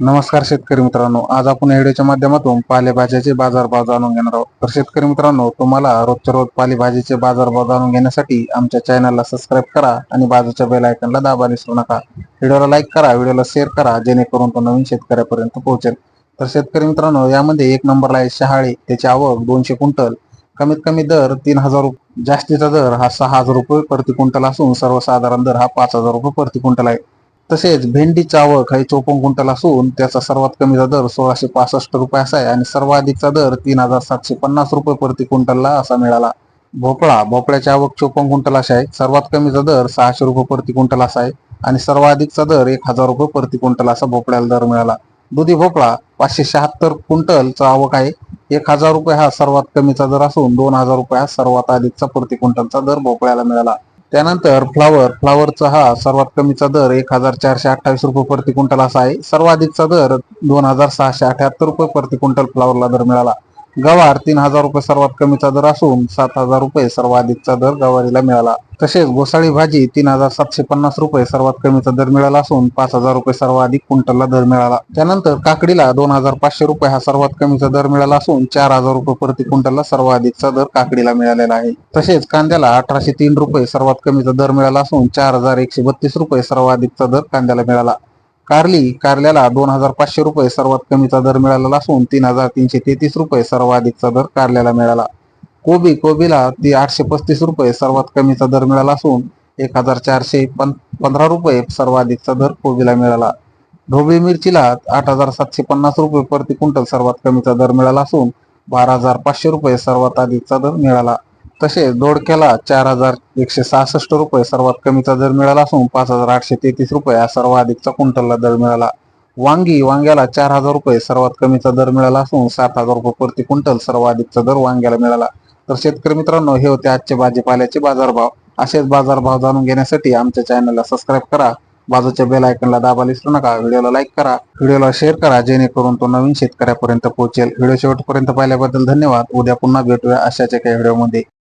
नमस्कार शेतकरी मित्रांनो. आज आपण व्हिडिओच्या माध्यमातून पालेभाज्याचे बाजारभाव जाणून घेणार आहोत. तर शेतकरी मित्रांनो तुम्हाला रोजच्या रोज पालेभाजीचे बाजारभाव जाणून घेण्यासाठी आमच्या चॅनलला सबस्क्राईब करा आणि बाजूच्या बेल आयकनला दाबा विसरू नका. व्हिडिओला लाईक करा व्हिडिओला शेअर करा जेणेकरून तो नवीन शेतकऱ्यापर्यंत पोहोचेल. तर शेतकरी मित्रांनो यामध्ये एक नंबरला आहे शहाळे. त्याची आवक दोनशे क्विंटल. कमीत कमी दर तीन हजार रुपये जास्तीचा दर हा सहा हजार रुपये प्रति क्विंटल असून सर्वसाधारण दर हा पाच हजार रुपये प्रति क्विंटल आहे. तसेच भेंडीचा आवक हे चोपन्न क्विंटल असून त्याचा सर्वात कमीचा दर सोळाशे पासष्ट रुपये असा आहे आणि सर्वाधिकचा दर तीन हजार सातशे पन्नास रुपये प्रति क्विंटलला असा मिळाला. भोपळा भोपळ्याची आवक चोपन्न क्विंटल असा आहे. सर्वात कमीचा दर सहाशे रुपये प्रति क्विंटल असा आहे आणि सर्वाधिकचा दर एक हजार रुपये प्रति क्विंटल असा भोपळ्याला दर मिळाला. दुधी भोपळा पाचशे शहात्तर क्विंटलचा आवक आहे. एक हजार रुपये हा सर्वात कमीचा दर असून दोन हजार रुपये हा सर्वात अधिकचा प्रति क्विंटलचा दर भोपळ्याला मिळाला. त्यानंतर फ्लावर फ्लावरचा हा सर्वात कमीचा दर एक हजार चारशे अठ्ठावीस रुपये प्रति क्विंटल असा आहे. सर्वाधिकचा दर दोन हजार सहाशे अठ्याहत्तर रुपये प्रति क्विंटल फ्लावरला दर मिळाला. गवार तीन हजार रुपये सर्वात कमीचा दर असून सात हजार रुपये सर्वाधिकचा दर गवारीला मिळाला. तसेच गोसाळी भाजी तीन हजार सातशे पन्नास रुपये सर्वात कमीचा दर मिळाला असून पाच हजार रुपये सर्वाधिक क्विंटलला दर मिळाला. त्यानंतर काकडीला दोन हजार पाचशे रुपये हा सर्वात कमीचा दर मिळाला असून चार हजार रुपये प्रति क्विंटलला सर्वाधिकचा दर काकडीला मिळालेला आहे. तसेच कांद्याला अठराशे तीन रुपये सर्वात कमीचा दर मिळाला असून चार हजार एकशे बत्तीस रुपये सर्वाधिकचा दर कांद्याला मिळाला. कारली कारल्याला दोन हजार पाचशे रुपये सर्वात कमीचा दर मिळालेला असून तीन हजार तीनशे तेहतीस रुपये सर्वाधिकचा दर कारल्याला मिळाला. कोबी कोबीला ती आठशे पस्तीस रुपये सर्वात कमीचा दर मिळाला असून एक हजार चारशे पं पंधरा रुपये सर्वाधिकचा दर कोबीला मिळाला. ढोबळी मिरचीला आठ हजार सातशे पन्नास रुपये प्रति क्विंटल सर्वात कमीचा दर मिळाला असून बारा हजार पाचशे रुपये सर्वात अधिकचा दर मिळाला. तसेच दोडक्याला चार हजार एकशे सहासष्ट रुपये सर्वात कमीचा दर मिळाला असून पाच हजार आठशे तेहतीस रुपये हा सर्वाधिकचा क्विंटलला दर मिळाला. वांगी वांग्याला चार हजार रुपये सर्वात कमीचा दर मिळाला असून सात हजार रुपये प्रति क्विंटल सर्वाधिकचा दर वांग्याला मिळाला. तर शेतकरी मित्रांनो हे होते आजचे भाजीपाल्याचे बाजारभाव. असेच बाजारभाव जाणून घेण्यासाठी आमच्या चॅनलला सबस्क्राईब करा. बाजूच्या बेल आयकनला दाबायला विसरू नका. व्हिडिओला लाईक करा. व्हिडिओला शेअर करा जेणेकरून तो नवीन शेतकऱ्यापर्यंत पोहोचेल. व्हिडिओ शेवटपर्यंत पाहिल्याबद्दल धन्यवाद. उद्या पुन्हा भेटूया अशाच्या काही व्हिडिओमध्ये.